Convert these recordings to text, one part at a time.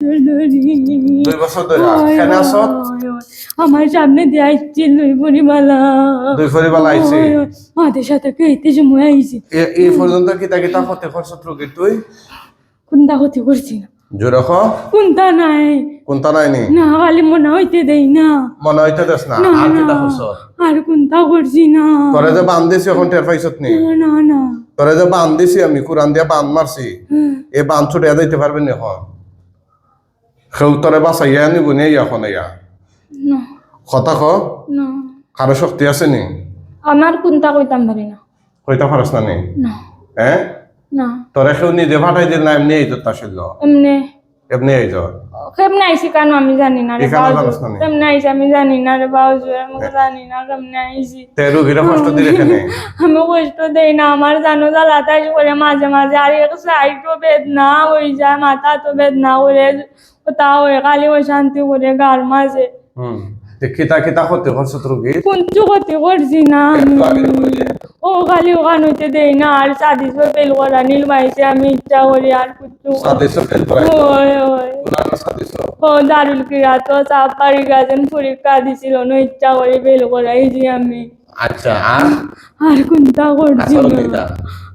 দুই বছর ধরে কেন আস আমার সামনে দিয়ে ওই পরিমালা দুই পরিবার আইছে? মাদের সাথে কেইতে সময় আইছে। এই পর্যন্ত কিতা কিতা হতে খরচ রোগী তুই? কোনটা ক্ষতি করছি না। জোরে খ কোনটা নাই? কোনটা নাইনি? না খালি মনে হইতে দেই না। মনে হইতে দেস না? না আর না। খরচ আর কোনটা করছি না। তোরে যে বান দিছি এখন টের পাইছত নি? না, না না। তোরে যে বান দিছি আমি কোরআন দিয়া বান মারছি এই বান ছুটে যাইতে পারবেন এখন? কেউ তোরে বাঁচাইয়া নিব নি এখন ইয়া না কথা ক না কারও শক্তি আছে নি আমার কোনটা কইতাম পারি না কইতা পারস না নি না হ্যাঁ না তোরে কেউ নিজে ফাটাই দিল না এমনি আইজত আসল এমনি এমনি আইজত কেমনে আইসি কেন আমি জানি না রে বাউজু কেমনে আইসি আমি জানি না রে বাউজু আমি জানি না কেমনে আইসি তে রুগীরা কষ্ট দিলে কেন আমি কষ্ট দেই না আমার জানো জ্বালা তাই করে মাঝে মাঝে আর এক সাইডও বেদনা হয়ে যায় মাথা তো বেদনা তা হয়ে খালি ওই শান্তি করে গার মাঝে হুম তে কিতা কিতা করতে খরচ কুঞ্চু ক্ষতি করছি না ও খালি ওখান হইতে দেই না আর সাদিস ফেল করা নীল মাইছে আমি ইচ্ছা করি আর কুচু সাদেশ ফেল করে ওই ওই। ও দারুল ক্রীড়া তো চাপ পারি গাছেন পরীক্ষা দিছিল না ইচ্ছা করে ফেল করাইছি আমি। আচ্ছা আর? আর কোনটা করছি না।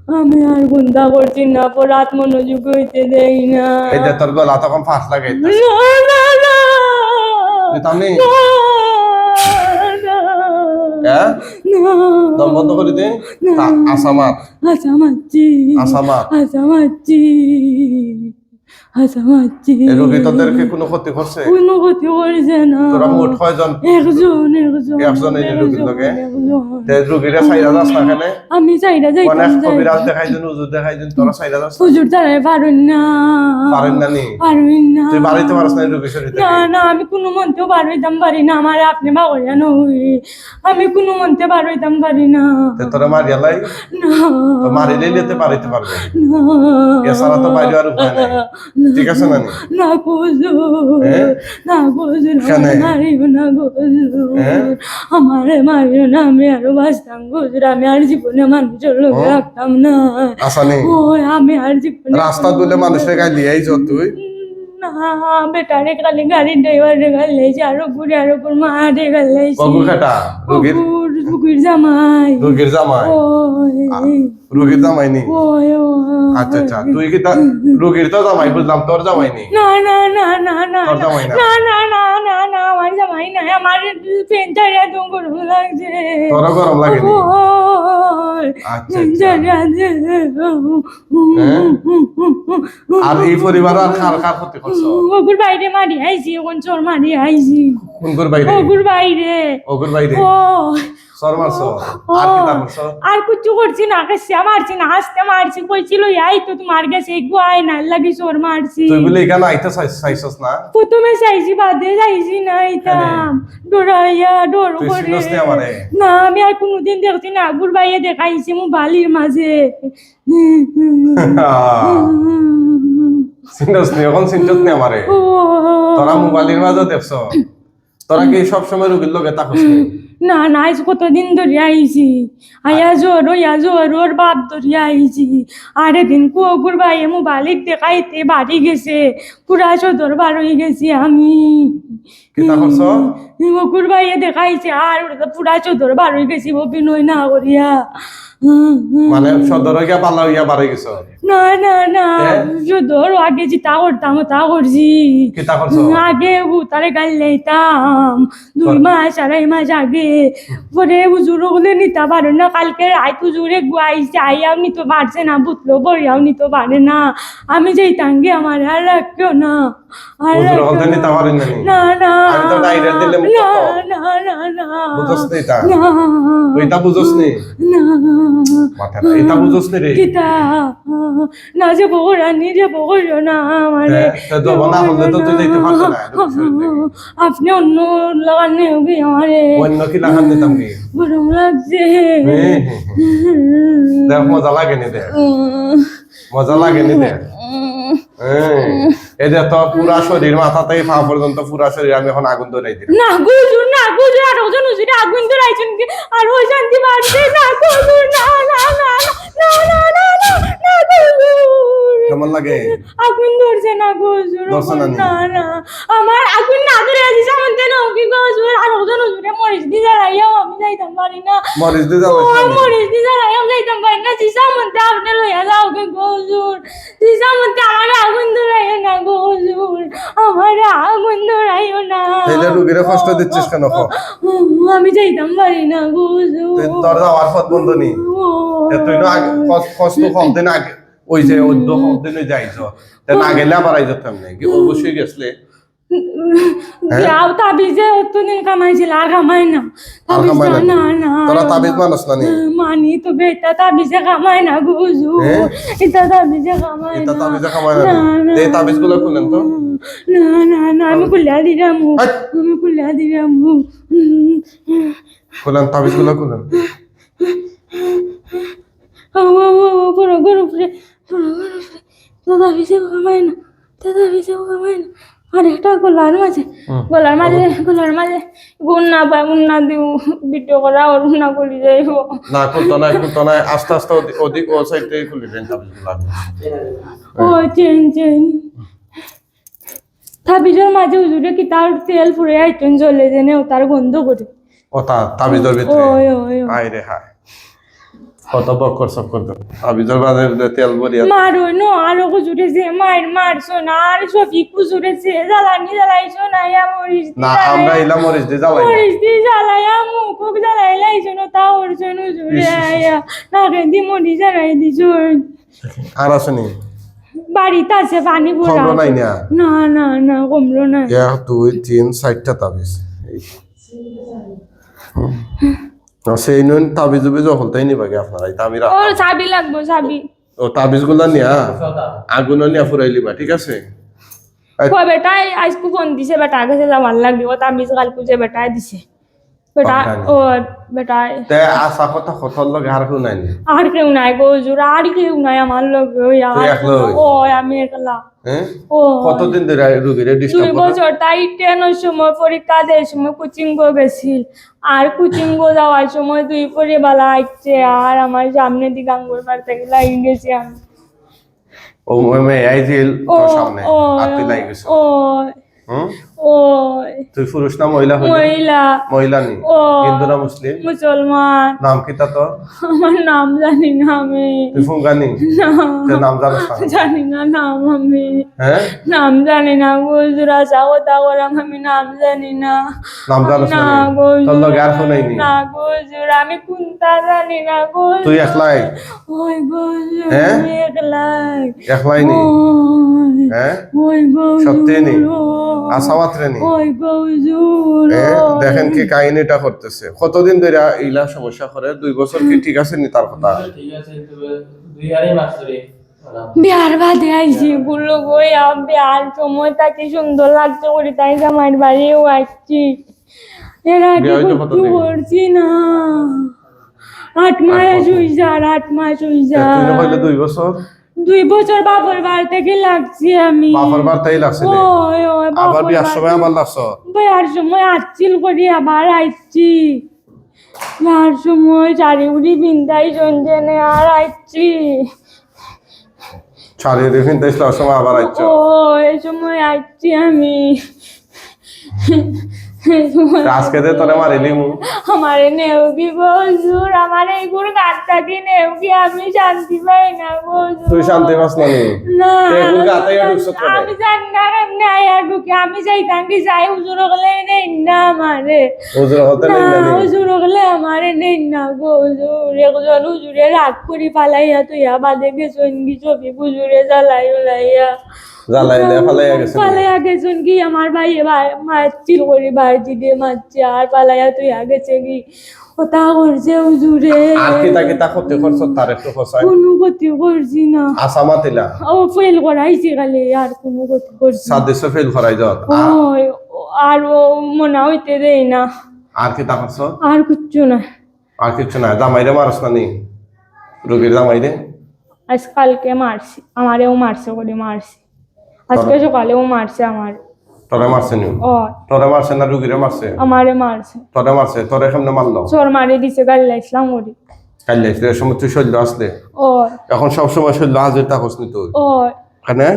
আমি আর গুন্দা করছি না পড়াত মনোযোগ হইতে দেই না। এই যে তোর গলা তখন ফাঁস লাগে না, হ্যাঁ না। দম বন্ধ করে দে। আসামাত আসামাচ্ছি আসামাত আসামাচ্ছি আসামাচ্ছি রোগী তোদেরকে কোনো ক্ষতি করছে? কোনো ক্ষতি করছে না। তোরা মোট কয়জন? একজন একজন একজন এই রোগীর লগে? তে রোগীরা সাইরা যাস না কেনে? আমি যাই অনেক কবিরাজ দেখাই দিন উজুর তোরা সাইরা যাস না? হুজুর তারাই পারুন না। পারেন না নি? পারুন না। তুই বাড়িতে পারস না এই রোগী শরীর না না আমি কোনো মন্ত্র বার হইতাম পারি না। আমার আপনি বাগরিয়া নই আমি কোনো মন্ত্রে বার হইতাম পারি না। তে তোরা মারিয়া লাই? না। তো নিতে পারিতে পারবে। না। এছাড়া তো বাইরে আর উপায় নাই। ঠিক আছে না নি? কুজু হ্যাঁ? না কেনে? মারিও না কুজু হ্যাঁ? আমারে মারিও না আমি আরও বাঁচতাম কুজুর আমি আর জীবনে মানুষের লোক? রাখতাম না আসানি ও আমি আর জীবনে রাস্তা বলে মানুষের গায়ে দিয়েই যত তুই বেটারে খালি গাড়ির ড্রাইভারে গাইলেছে আরও ঘুরে আরও ঘুরে মারে কগু খাটা রোগীর জামাই। রোগীর জামাই? রোগীর জামাই নি ওই ওই। আচ্ছা আচ্ছা। তুই কি তা- রোগীর তো জামাই বুঝলাম তোর জামাই নি না না না না না। তোর জামাই না? না না না না আমার জামাই না আমার পেন্টারে এত গরম লাগছে। তোরও গরম লাগে নি? আর এই পরিবার আর কার কার ক্ষতি করছ? ওগুর বাইরে মারি আইছি ওখান চোর মারি আইছি। কোন বাইরে? ওগুর বাইরে। ওগুর বাইরে? ও আর কি তা কিছু করছি না কাছে মারছি না হাসতে মারছি কইছিল এই তো তোমার কাছে একটু আয় না লাগি চোর মারছি? তুই বলে এখানে আইতে চাইছস না? প্রথমে চাইছি বাদে চাইছি না ডরাইয়া ডর করে। আমি আর কোনোদিন দেখছি না আগুর বাইয়ে দেখাইছি মু বালির মাঝে। চিনস নি এখন চিনছত নি আমারে? তোরা মোবাইলের মাঝে দেখছ? তোরা কি সব সময় রোগীর লগে তাকস নি, না, আজ কতদিন ধরে আইছি? আয়া জোর ওয়া জোর, ওর বাপ ধরে আইছি। আরে দিন কুকুর ভাই মোবাইল দেখাইতে বাড়ি গেছে। পুরা সদর বার হয়ে গেছি আমি। কি তা করছ? দেখাইছে আর ওটা পুরা সদর বার হয়ে গেছি অভিনয় না করিয়া মানে সদর হইয়া পাল্লা হইয়া বাড়ি গেছ? না না না? সদর আগে যেটা করতাম তা করছি কি তা করছ আগে তারে গাল লাইতাম দুই মাস আড়াই মাস আগে। পরে হুজুর বলে নিতে পারে না কালকে রাত হুজুরে গুয়াইছে আইয়াও নিতে পারছে না বুতলো বড়িয়াও নিতে পারে না। আমি যাইতাম গে আমার আর রাখিও না? না আপনি অন্য লাগানে হবে আমারে। অন্য কি মজা লাগে নি মজা লাগে নি যে তো পুরা শরীর মাথা থেকে পা পর্যন্ত পুরা শরীর আমি এখন আগুন ধরাই দিলাম না গুজুর না গুজুর আর ওজন উজুরে আগুন ধরাইছেন কি? আর ওই শান্তি বাড়ছে না গুজুর না না না না না না না না না গুজুর কেমন লাগে? আগুন ধরছে না গো হুজুর না না? আমার আগুন না ধরে আছে সামন তেন কি গো হুজুর আর ওজন হুজুরে দি আমি যাইতাম পারি না। মরিচ দিয়ে ও যাবে মরিস দি জ্বালাইয়া আমি যাইতাম পারি না সি সামন তে আপনি লইয়া যাও গে গো হুজুর সামন তে আমার আগুন ধরাইও না গো হুজুর আমার আগুন ধরাইও না। রুগীরে কষ্ট দিচ্ছিস কেন আমি যাইতাম পারি না গো হুজুর তোর যাওয়ার পথ বন্ধ নি? তুই না কষ্ট কম দিন আগে। ওই যে কম যাইছ তে না গেলে আবার কি অবশ্যই গেছলে হ্যাঁ? তাবিজে অতদিন কামাইছিল আর কামাই না তাবিজ না না না তোরা তাবিজ মানুষ না নি মানি তো বেটা তাবিজে কামাই না গুজু হ্যাঁ? এটা তাবিজে কামাই এটা না তাবিজে কামাই না না, না। তাবিজগুলো খুলেন তো না না না আমি খুলিয়া দিলাম আমি খুলিয়া দিলাম খুলেন তাবিজগুলো খুলেন ও ও ও পুরো গরু তো তাবিজে কামাই না তো তাবিজে কামাই না আর একটা গোলার মাঝে গোলার মাঝে গোলার মাঝে গুণ না পাই গুণ না দিও ভিডিও করা ওর না করি যাইব। না খুলতো না খুলতো না আস্তে আস্তে অধিক- অধিক ও সাইড থেকে খুলে দেন ও চেন চেন। তাবিজের মাঝে হুজুরে কি তার তেল ফুরে আইটেন জ্বলে জেনে ও তার গন্ধ করে ও তা তাবিজের ভিতরে? ওই ওই। আয় রে হায়। কত তেল ভরিয়া মারো নো আরও হুজুরে যে মার মারছো না আর সফিক হুজুরে যে জ্বালানি জ্বালাইছো না ইয়া মরিস দি না আমরা জ্বালাই- ইলা মরিচ দিয়ে জ্বালাই না। মরিস দি জ্বালাইয়া মুখ জ্বালাই লাইছো না তা ওরছো হুজুরে আয়া দি মরি জ্বালাই দিছো। আর আসেনি বাড়িতে আছে পানি নাই না। না না না কমলো না। এক দুই তিন চারটা তাবিজ। হুম। সেই নুন তাবিজ উবিজ হলতাই নিবাগে আপনারা এই তাবিজ ও চাবি লাগবো চাবি ও তাবিজগুলা নিয়া আগুন নিয়া ফুরাই লিবা ঠিক আছে এই, বেটা আজকু ফোন দিছে বেটা কাছে যাওয়ার লাগবে ও তাবিজ কাল পুজে বেটাই দিছে বেটা ও বেটাই তে আশা কথা কথার লগে আর কেউ নাই আর কেউ নাই গো জোর আর কেউ নাই আমার লোক ওই আর তুই একলা হই? ও আমি একলা। ও কতদিন ধরে রুগীরে ডিস্টার্ব করে বছর তাই টেনের সময় পরীক্ষা দেওয়ার সময় কোচিং গো গেছিল। আর কোচিং গো যাওয়ার সময় দুই পরিবেলা আসছে আর আমার সামনে দিকে আঙ্গুর মারতে গেছি আমি। ও মেয়ে আইছিল তোর সামনে। আর তুই লাগি গেছ। ও হুম ও তুই পুরুষ না মহিলা মহিলা। মহিলা নি? হিন্দু না মুসলিম? মুসলমান। নাম কি তা তোর? আমার নাম জানি না আমি। তুই ফুঙ্গানি? না। তোর নাম জানিস না? জানি না নাম আমি। হ্যাঁ? নাম জানি না। গুজুর কথা করাম আমি নাম জানি না। নাম জানিস না না তোর লগে আর শোনাই নি। না গুজুর আমি কোনটা জানি না গুজুর তুই একলাই? ওই গুজুর হ্যাঁ? আমি একলাই। একলাই নি? হ্যাঁ? ওই গুজুর সত্যি নি? গুজুর হ্যাঁ, দেখেন কি কাহিনীটা করতেছে। কতদিন ধরে ইলা সমস্যা করে? দুই বছর কি ঠিক আছে নি তার কথা? ঠিক আছে দুই আড়াই মাস ধরে। বললাম। বিয়ার বাদে আইছি গুলো গইয়া বিয়ার সময় তাকে সুন্দর লাগছে করি তাই জামাইয়ের বাড়িও আসছি। এর আগে কতদিন? করছি না। আট মাস হই যার আট মাস তুই যার দুই বছর? দুই বছর বাপর বাড়ি থেকে লাগছি আমি। বাপর বার তাই লাগছে ওই ওই আবার বিয়ার সময় আবার লাগছ। বিয়ার সময় আচ্ছিল করি আবার আইছি। বিয়ার সময় চারি উড়ি বিন্দাই সঞ্জনে আর আইছি। শাড়ি রেফিন তাইছিল সময় আবার আইছ। ও এই সময় আসছি আমি। আজকে তোরে মারিলি মু আমার নেউকি বজুর আমার গাছটা কি? আমি শান্তি পাই না বজুর তুই শান্তি পাস না নি? না আমি জানি না ঢুকে আমি যাইতাম কি যাই? হুজুর গলে নেই না আমারে। ওজুর হতে নেই জানি হুজুর গলে আমারে নেই না গো হুজুর একজন হুজুরে রাগ করি পালাইয়া তুই বাদে গেছন কি ছবি হুজুরে জ্বালাই উলাইয়া। ফালাইয়া গেছে কি? আমার ভাই ভাই মারছিল করি বাড়ি দিয়ে মারছে আর পালাইয়া তুই আগেছে কি ওটা করছে হুজুরে। আর কি তাকে তা করতে করছ তার একটু ফসাই কোনো ক্ষতি করছি না। আশা মাতিলা? ও ফেল করাইছে খালি আর কোনো ক্ষতি করছি সাদেশ ফেল করাই যত আর ও মনে হইতে দেই না। আর কি তা করছ? আর কিচ্ছু না। আর কিছু না। জামাইরে মারস না নি রোগীর জামাইরে? আজ কালকে মারছি আমারেও মারছে করে মারছি। আজকে সকালেও মারছে আমার। তোরে মারছে নি? ও। তোরে মারছে না রুগীরে মারছে? আমারে মারছে। তোরে মারছে? তোরে কেমনে মারলো? চোর মারি দিছে গাল্লা ইসলাম করি কাল যাইছিলে সময় তুই শৈল্য আসলে? ও। এখন সব সময় শৈল্য হাজির থাকস নি তুই? ও। এখানে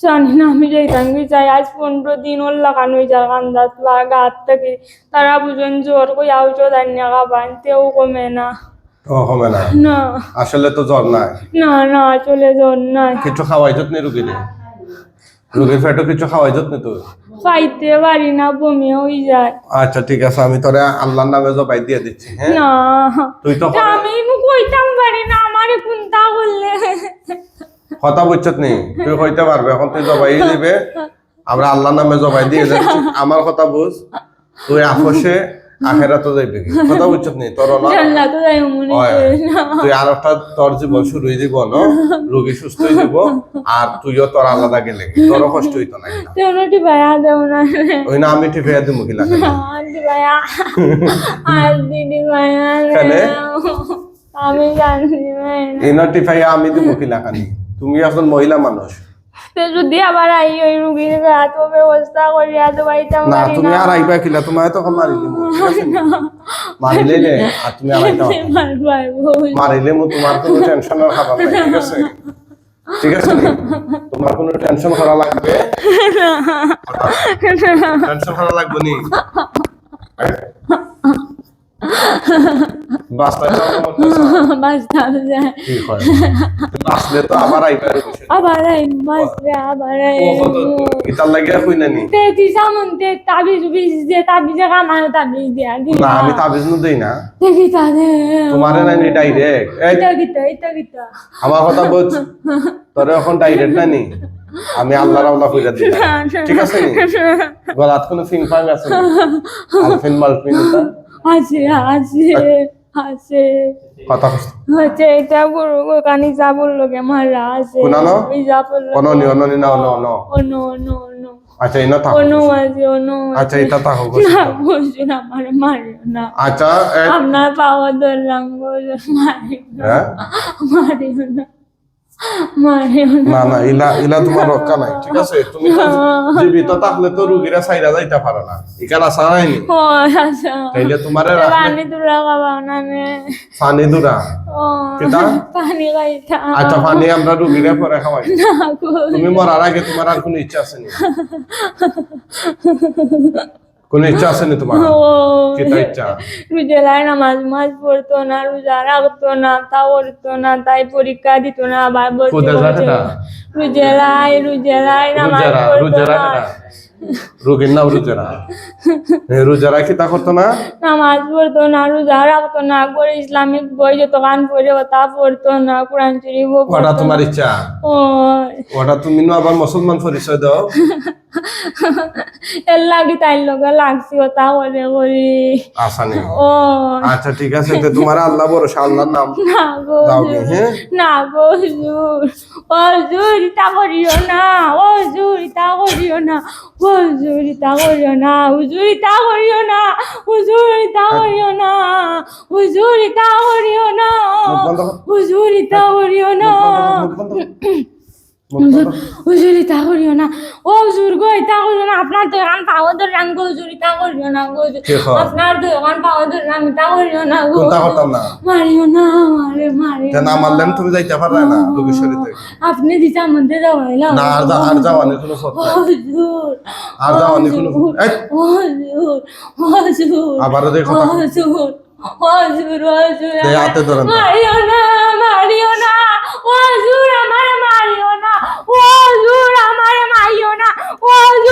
জানি না আমি যাইতাম কি চাই আজ পনেরো দিন ওর লাগানো যার কান্দাত গাত থেকে। তারা বুঝেন জোর কই আউচো দান্যা খাবান তেও কমে না। ও হবে না? না। আসলে তো জ্বর নাই। না না চলে জ্বর না কিছু খাওয়াই যত নি রুগীরে? রুগীর পেটে কিছু খাওয়াই যত তুই খাইতে পারি না বমি হয়ে যায়। আচ্ছা ঠিক আছে আমি তোরে আল্লাহর নামে জবাই দিয়ে দিচ্ছি হ্যাঁ? না। তুই তো আমি এনু কইতাম পারি না আমারে কোনটা করলে কথা বুঝছত নি? তুই হইতে পারবে এখন তুই জবাই দিবে। আমরা আল্লাহর নামে জবাই দিয়ে যাচ্ছি আমার কথা বুঝ তুই আপসে আখেরা তো যাইবে কি? কথা বুঝছত নি? তোর না তো যাই মনে তুই আর একটা তোর জীবন শুরু হয়ে দিব ন রোগী সুস্থ হয়ে দিব আর তুইও তোর আলাদা গেলে তোরও কষ্ট হইতো না তেমনটি ভাইয়া দেও না। ওই না আমি ঠিক হয়ে দিব কিলা আন্টি ভাইয়া। আর দিদি ভাইয়া? আমি জানি ভাইয়া। এই নটিফাই আমি দিব কিলা খানি তুমি এখন মহিলা মানুষ। যদি আবার আই ওই রুগীর হাত ব্যবস্থা করিয়া তো পাইতাম না তুমি আর আইবা কিলা? তোমার? মারিলে আর তুমি আর মারিলে মু কোনো টেনশন খাবার নাই ঠিক আছে? ঠিক আছে? তোমার কোনো টেনশন করা লাগবে? টেনশন করা লাগবে নি? বাস্তায় যাও তোমার ঠিক তো আবার আইবা আবার বাঁচলে আবার ইতার লাগিয়া কই নানি তে তে তাবিজ বিজ দে তাবিজে কামানো তাবিজ দি না আমি তাবিজ নু দেই না। দেখি তাদে তোমারে নানি ডাইরেক্ট। এই। ইতা গিতা ইতা গিতা। আমার কথা বুঝ। তোরে এখন ডাইরেক্ট নানি আমি আল্লাহর আল্লাহ কইরা দিই ঠিক আছে নি? গলাত কোনো ফিং ফাং আছে নি? আলফিন মালফিন এটা? আছে আছে আছে। কথা হচ্ছে এটা গুরু কানি যা বলল কে মারা কোনানো? অননি অননি না অন অন অনো অনো অনো আচ্ছা ইনা থাকো অনো আছে অনো আচ্ছা এটা থাকো না বলছি না আমার মারিও না। আচ্ছা আপনার পাওয়া ধরলাম বলে মারিও না। হ্যাঁ? মারিও না। না না ইলা ইলা তোমার রক্ষা নাই ঠিক আছে? তুমি তো জীবিত থাকলে তো রুগীরা সাইরা যাইতে পারো না। ইকান আসা নাইনি আচ্ছা। তাইলে তোমারে পানি তুলা খাবা না পানি দুরা? কিতা? পানি খাইতা আচ্ছা পানি আমরা রুগীরা পরে খাওয়াই। তুমি মরার আগে তোমার আর কোনো ইচ্ছা আছে নি? কোনো ইচ্ছা আছে নি তোমার? কিতা ইচ্ছা? রুজেলায় নামাজ মাজ পড়তো না রোজা রাখতো না তা পড়তো না তাই পরীক্ষা দিত না আবার বলতে? রুজেলায় রুজেলায় নামাজ পড়তো না। কেটা রুগীর নাম কি তা করতো না? নামাজ পড়তো না রোজা রাখতো না করে ইসলামিক বই যত গান পড়ে তা পড়তো না কোরআন শরীফ ওটা তোমার ইচ্ছা? ওটা তুমি নো আবার মুসলমান পরিচয় দাও। এর লাগি তাই লগে লাগছি তা করে করি আসানি। ও আচ্ছা ঠিক আছে তো তোমার আল্লাহ ভরসা আল্লাহর নাম। না গো হ্যাঁ? না গো হুজুর। ও হুজুর তা করিও না ও হুজুর তা করিও না। ও হুজুর তা করিও না হুজুর তা করিও না হুজুর তা করিও না হুজুর তা করিও না মুখ বন্ধ কর। হুজুর তা করিও না মুখ হুজুর তা করিও না। ও হুজুর গো তা করিও না। আপনার তো এখন পাওয়া ধরে রাং গো হুজুর তা করিও না গো হুজুর। আপনার তো এখন পাওয়া ধরে রাং তা করিও না গো কোনটা করতাম না? মারিও না মারে মারিও তে না মারলেন তুমি যাইতে পারবে না শরীরে আপনি দিতে আমাদের যাওয়াইলাম না আর আর যাওয়ানি কোনো নাই হুজুর আর যাওয়ানি কোনো হুজুর হুজুর আবারও যে হুজুর অজুর দে হাতে ধরেন। মারিও না মারিও না অজুর আমার মারিও না অজুর আমার মারিও না হুজুর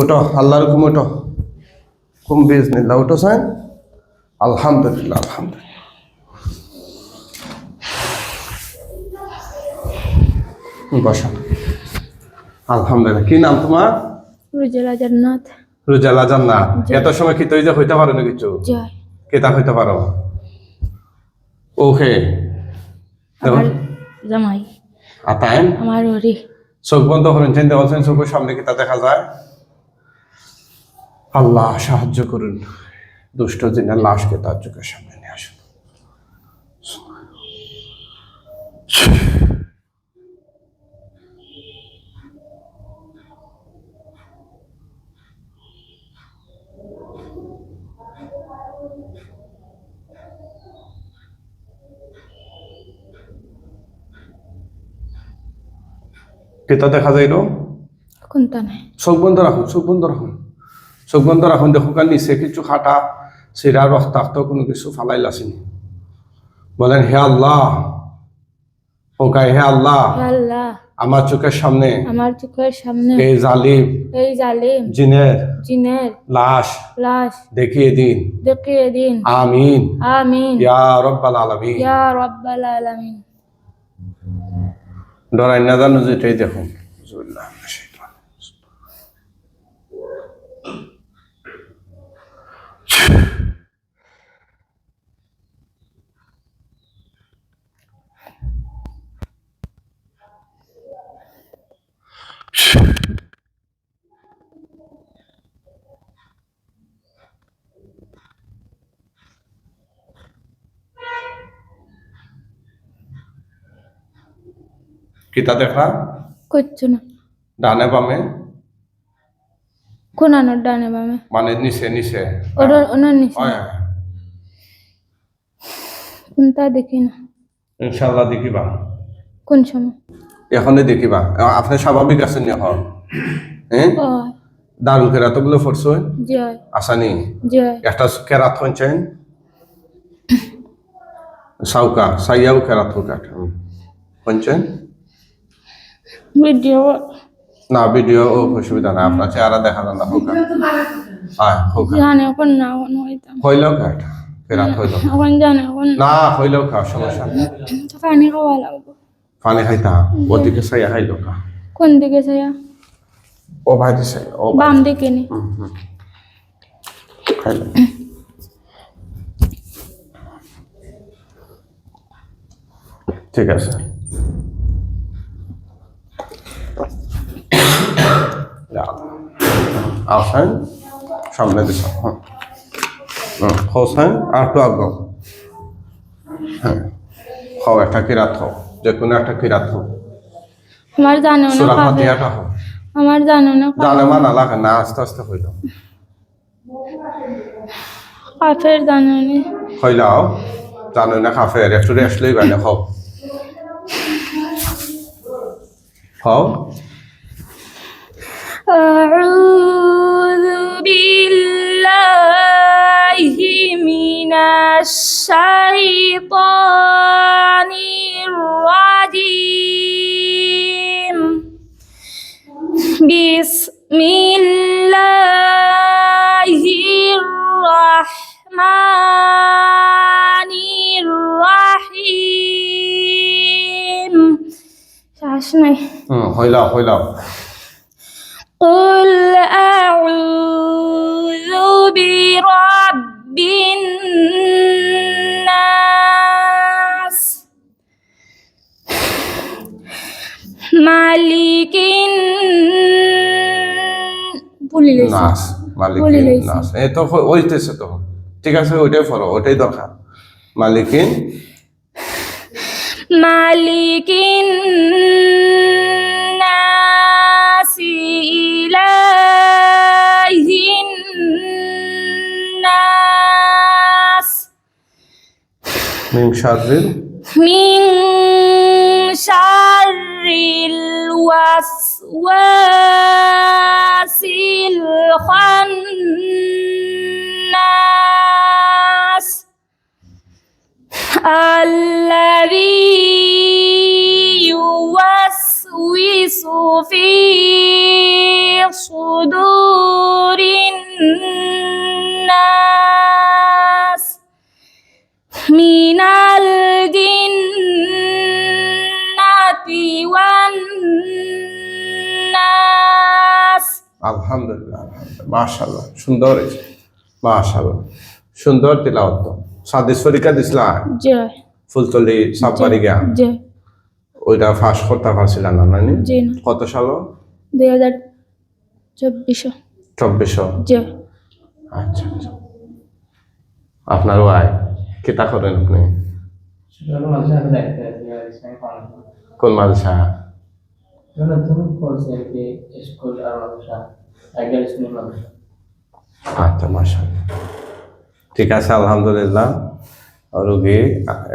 ওটো আল্লাহর হুকুম ওটো হুকুম বিজনিল্লাহ ওটো সাইন আলহামদুলিল্লাহ আলহামদুলিল্লাহ। বসা। আলহামদুলিল্লাহ কি নাম তোমার? রুজেলা জান্নাত। রুজালা জান্নাত। এত সময় কি তুই যে হইতে পারো না কিছু? কেতা হইতে পারো? ওকে জামাই। আতায়ন আমার ওরে। চোখ বন্ধ করেন চিন্তা করছেন চোখের সামনে কি তা দেখা যায়? আল্লাহ সাহায্য করুন। দুষ্ট জিনের লাশকে তার চোখের সামনে নিয়ে আসুন। কেতা দেখা যাইল? কোনটা নাই। চোখ বন্ধ রাখুন চোখ বন্ধ রাখুন। চোখ বন্ধ রাখুন দেখুন কার নিচে কিছু খাটা সিরা রক্তাক্ত কোনো কিছু ফালাইল আসেনি বলেন হে আল্লাহ ওকাই হে আল্লাহ হে আল্লাহ আমার চোখের সামনে আমার চোখের সামনে এই জালিম এই জালিম জিনের জিনের লাশ লাশ দেখিয়ে দিন। দেখিয়ে দিন। আমিন। আমিন। ইয়া রব্বাল আলামিন। ইয়া রাব্বাল আলামিন। ডরাই না জানো যেটাই দেখুন। কিতা দেখা? করছ না। ডানে বামে? কোন আনোর ডানে বামে। মানে নিচে নিচে। ওর ওনার নিচে। হয়। কোনটা দেখি না। ইনশাল্লাহ দেখিবা। কোন সময়? এখনই দেখিবা। আপনি স্বাভাবিক আছেন এখন? হ্যাঁ। দারুল কেরাতগুলো পড়ছো? জয় আসানি? জয় একটা কেরাত হচ্ছেন সাউকা সাইয়াও কেরাত হোকাট হচ্ছেন ভিডিও। না ভিডিও ও অসুবিধা না আপনার চেহারা দেখা যান না হোকা আয় হোকা জানে এখন না হইতাম হইল কাট হইল এখন জানে না। হইল কা সমস্যা পানি খাওয়া লাগবো। পানি খাইতা? ওদিকে সাইয়া খাইল কোন দিকে ছায়া? ও ভাই দিছে ও বাম দিকে নি। খাইল। ঠিক আছে। আসেন সামনে দিস হোসেন আর একটু আগ। হ্যাঁ হও একটা কিরাত হও যে কোনো একটা কিরাত হও। আমার জানো না সুরা ফাতিহাটা হও। আমার জানো না জানে মা না লাগে না আস্তে আস্তে হইল। কাফের জানো নি। হইলাও জানো না খাফের একটু রেস্ট লই বাইলে খাও খাও الشيطان الرجيم. بسم الله الرحمن الرحيم. شاشني هيلا آه، هيلا قل أعوذ برب মালিকিন। তো ঠিক আছে ওইটাই ফলো ওইটাই দরকার। মালিকিন? মালিকিন নাসি ইলাইহিন নাস। شر الوسواس আলহামদুলিল্লাহ মাশাআল্লাহ সুন্দর হয়েছে মাশাআল্লাহ সুন্দর তিলাওয়াত দিছিলা ফুলতলি সাববাড়ি গা জি ওইটা ফাঁস করতে না নানি? জি না। কত সাল দুই হাজার চব্বিশশো। চব্বিশশো? জি আচ্ছা আচ্ছা। আপনার ওয়াই কিতা করেন আপনি? কোন স্কুল আর মাদ্রাসা। আচ্ছা ঠিক আছে আলহামদুলিল্লাহ। রোগী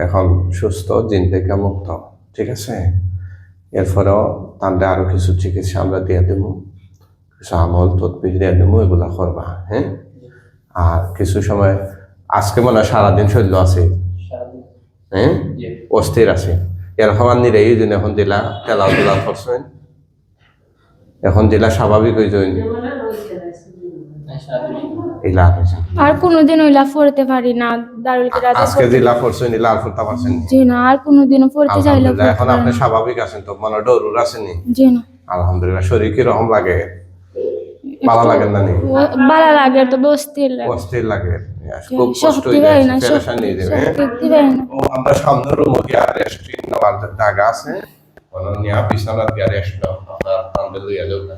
এখন সুস্থ জিন থেকে মুক্ত। ঠিক আছে? এরপরেও তাদের আরও কিছু চিকিৎসা আমরা দিয়ে দেবো। কিছু আমল তদবির দিয়ে দেবো এগুলা করবা হ্যাঁ? আর কিছু সময় আজকে মনে হয় সারাদিন শৈল্য আছে। হ্যাঁ? অস্থির আছে। এরকম আর নিরে এই দিন এখন জেলা তেলা তোলা করছেন। এখন জেলা স্বাভাবিক হয়ে যান সারাদিন ইলা হয়েছে। আর কোনোদিন ওইলা পড়তে পারি না। দারুল কিরাতে আজকে জেলা করছেন ইলা আর করতে পারছেন জি না আর কোনোদিনও পড়তে চাইলে এখন আপনি স্বাভাবিক আছেন তো মানে ডরুর আছেনি জি না। আলহামদুলিল্লাহ শরীর লাগে। ভালো লাগে না নি ভালো লাগে তো লাগে। অস্থির লাগে। খুব কষ্ট হয়ে না হ্যাঁ? না। আমরা সামনে রুম গিয়া রেস্ট নেওয়ার জায়গা আছে। কোনো নিয়া বিছানা দিয়া রেস্ট নাও আপনার আন্দে লইয়া যাও না